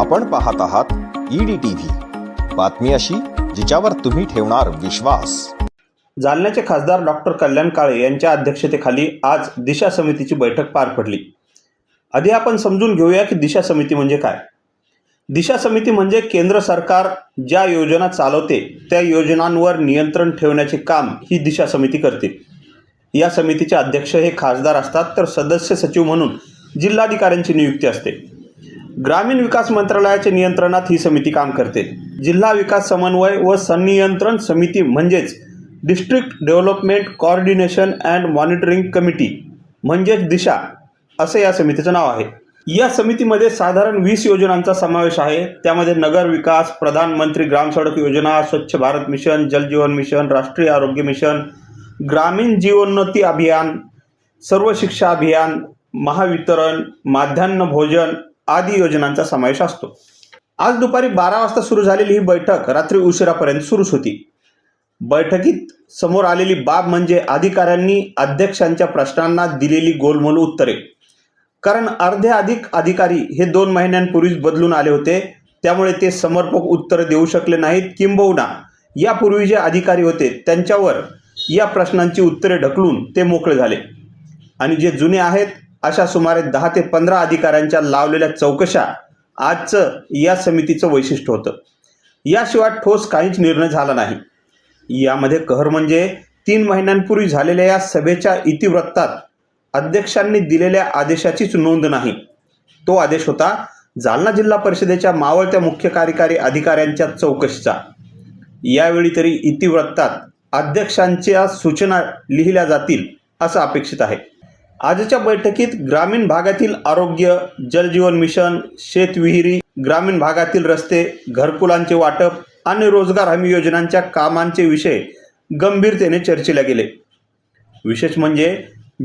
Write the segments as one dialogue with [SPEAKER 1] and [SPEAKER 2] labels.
[SPEAKER 1] आपण पाहत आहात ईडी टीव्ही बातमी अशी जिच्यावर तुम्ही ठेवणार विश्वास.
[SPEAKER 2] जालन्याचे खासदार डॉक्टर कल्याण काळे यांच्या अध्यक्षतेखाली आज दिशा समितीची बैठक पार पडली. आधी आपण समजून घेऊया की दिशा समिती म्हणजे काय. दिशा समिती म्हणजे केंद्र सरकार ज्या योजना चालवते त्या योजनांवर नियंत्रण ठेवण्याचे काम ही दिशा समिती करते. या समितीचे अध्यक्ष हे खासदार असतात तर सदस्य सचिव म्हणून जिल्हाधिकाऱ्यांची नियुक्ती असते. ग्रामीण विकास मंत्रालयाच्या नियंत्रणात ही समिती काम करते. जिल्हा विकास समन्वय व संनियंत्रण समिती म्हणजेच district development coordination and monitoring committee म्हणजेच दिशा असे या समितीचं नाव आहे. या समितीमध्ये साधारण वीस योजनांचा समावेश आहे. त्यामध्ये नगर विकास प्रधानमंत्री ग्राम सडक योजना स्वच्छ भारत मिशन जलजीवन मिशन राष्ट्रीय आरोग्य मिशन ग्रामीण जीवोन्नती अभियान सर्व शिक्षा अभियान महावितरण माध्यान्ह भोजन आदी योजनांचा समावेश असतो. आज दुपारी बारा वाजता सुरू झालेली ही बैठक रात्री उशिरापर्यंत सुरूच होती. बैठकीत समोर आलेली बाब म्हणजे अधिकाऱ्यांनी अध्यक्षांच्या प्रश्नांना दिलेली गोलमोल उत्तरे. कारण अर्धे अधिक अधिकारी हे दोन महिन्यांपूर्वीच बदलून आले होते त्यामुळे ते समर्पक उत्तर देऊ शकले नाहीत किंबहुना यापूर्वी जे अधिकारी होते त्यांच्यावर या प्रश्नांची उत्तरे ढकलून ते मोकळे झाले. आणि जे जुने आहेत अशा सुमारे दहा ते पंधरा अधिकाऱ्यांच्या लावलेल्या चौकशा आजचं या समितीचं वैशिष्ट्य होतं. याशिवाय ठोस काहीच निर्णय झाला नाही. यामध्ये कहर म्हणजे तीन महिन्यांपूर्वी झालेल्या या सभेच्या इतिवृत्तात अध्यक्षांनी दिलेल्या आदेशाचीच नोंद नाही. तो आदेश होता जालना जिल्हा परिषदेच्या मावळत्या मुख्य कार्यकारी अधिकाऱ्यांच्या चौकशीचा. यावेळी तरी इतिवृत्तात अध्यक्षांच्या सूचना लिहिल्या जातील असं अपेक्षित आहे. आजच्या बैठकीत ग्रामीण भागातील आरोग्य जलजीवन मिशन शेतविहिरी ग्रामीण भागातील रस्ते घरकुलांचे वाटप आणि रोजगार हमी योजनांच्या कामांचे विषय गंभीरतेने चर्चेला गेले. विशेष म्हणजे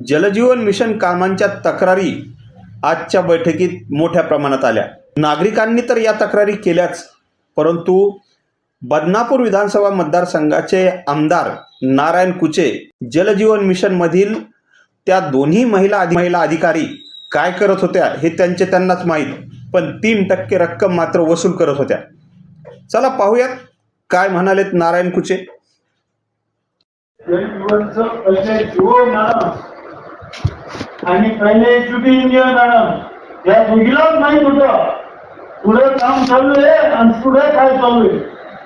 [SPEAKER 2] जलजीवन मिशन कामांच्या तक्रारी आजच्या बैठकीत मोठ्या प्रमाणात आल्या. नागरिकांनी तर या तक्रारी केल्याच परंतु बदनापूर विधानसभा मतदारसंघाचे आमदार नारायण कुचे जलजीवन मिशनमधील त्या दोन्ही महिला अधि महिला अधिकारी काय करत होत्या हे त्यांचे त्यांनाच माहीत. पण तीन टक्के रक्कम मात्र वसूल करत होत्या. चला पाहूयात काय म्हणालेत नारायण कुचे.
[SPEAKER 3] आणि पहिले इंडिया मॅडम या दोघीलाच माहीत होतं. पुढे काम चालू आहे आणि पुढे काय चालू आहे.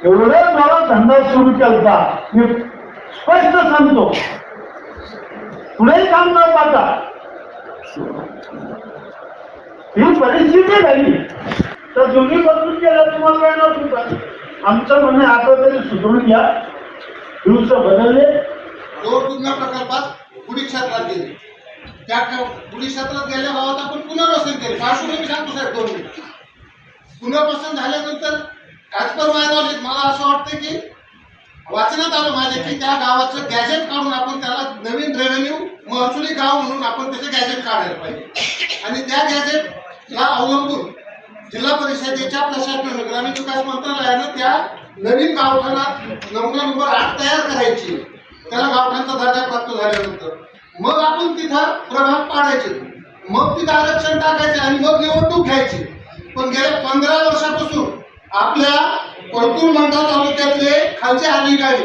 [SPEAKER 3] एवढं मला धंदा सुरू केलता. मी स्पष्ट सांगतो. पुढे काम न पाहता. ही परिस्थिती झाली. तर जुनी बदलून गेला तुम्हाला काय? नव्हतं आमचं म्हणणे आता तरी सुधरून घ्या. दिवस बदलले.
[SPEAKER 4] जोरपूर्ण प्रकल्पात पुढील क्षेत्रात गेले. त्या पुढील क्षेत्रात गेल्या भावात आपण पुनर्वसन केले. पार्श्वभूमी सांगतो साहेब दोन मिनिट. पुनर्वसन झाल्यानंतर ऍज पर मला असं वाटतं की वाचण्यात आलं माझे की त्या गावाचं गॅजेट काढून आपण त्याला नवीन रेव्हेन्यू महसुली गाव म्हणून आपण त्याचं गॅजेट काढायला पाहिजे. आणि त्या गॅजेटला अवलंबून जिल्हा परिषदेच्या प्रशासनानं ग्रामीण विकास मंत्रालयानं त्या नवीन गावठाणात नमुना नंबर आठ तयार करायची. त्याला गावठाणचा दर्जा प्राप्त झाल्यानंतर. मग आपण तिथं प्रभाग पाडायचे. मग तिथं आरक्षण टाकायचे आणि मग निवडणूक घ्यायची. पण गेल्या पंधरा वर्षापासून आपल्या परतूर मंडळ तालुक्यातले खालचे अधिकारी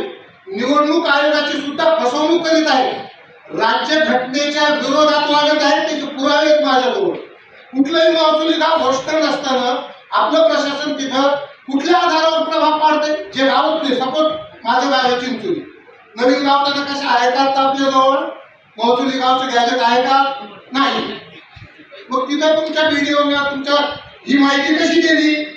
[SPEAKER 4] निवडणूक आयोगाची सुद्धा फसवणूक करीत आहेत राज्य घटनेच्या विरोधात लागत आहेत त्याचे पुरावे आहेत माझ्याजवळ. कुठलंही महसुली गाव हॉस्टेल नसताना आपलं प्रशासन तिथं कुठल्या आधारावर प्रभाव पाडते जे गाव सपोज माझं गाव आहे चिंचोली. नवीन गाव त्यांना कसे आहे का आपल्याजवळ? महसुली गावचं गॅजेट आहे का? नाही. मग तिथं तुमच्या व्हिडिओ तुमच्या ही माहिती कशी दिली